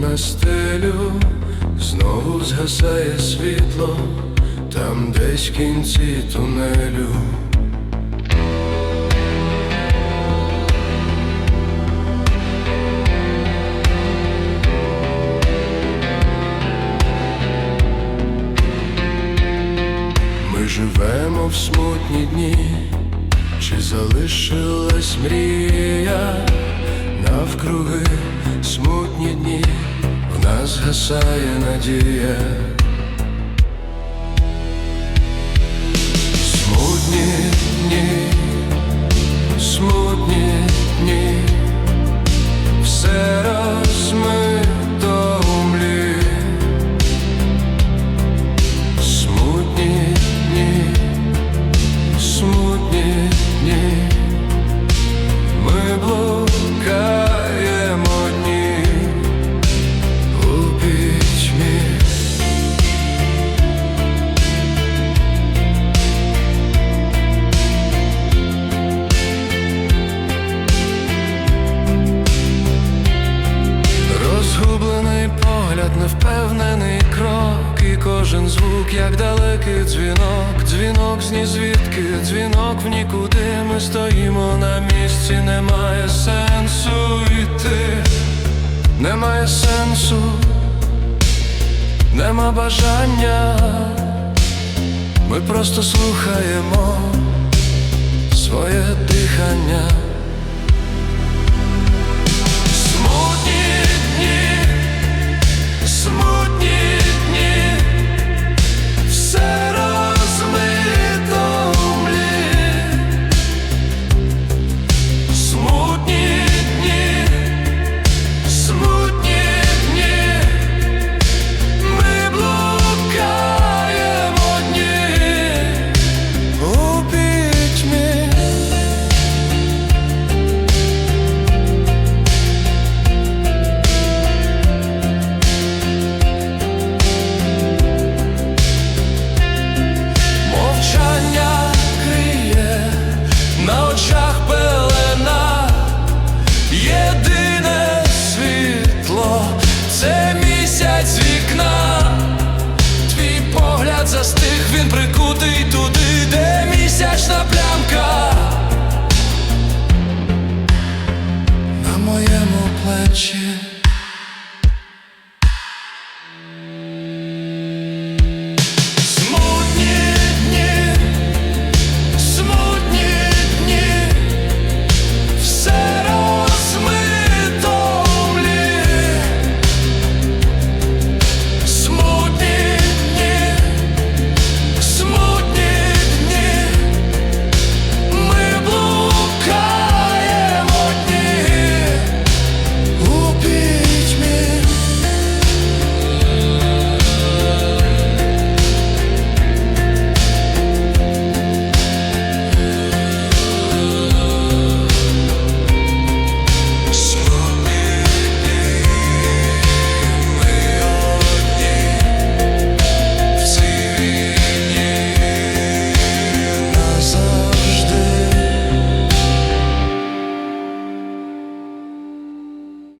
на стелю, знову згасає світло, там десь в кінці тунелю. Ми живемо в смутні дні, чи залишилась мрія навкруги згасає надія. Дзвінок звідки дзвінок в нікуди. Ми стоїмо на місці, немає сенсу йти, немає сенсу, нема бажання. Ми просто слухаємо своє дихання.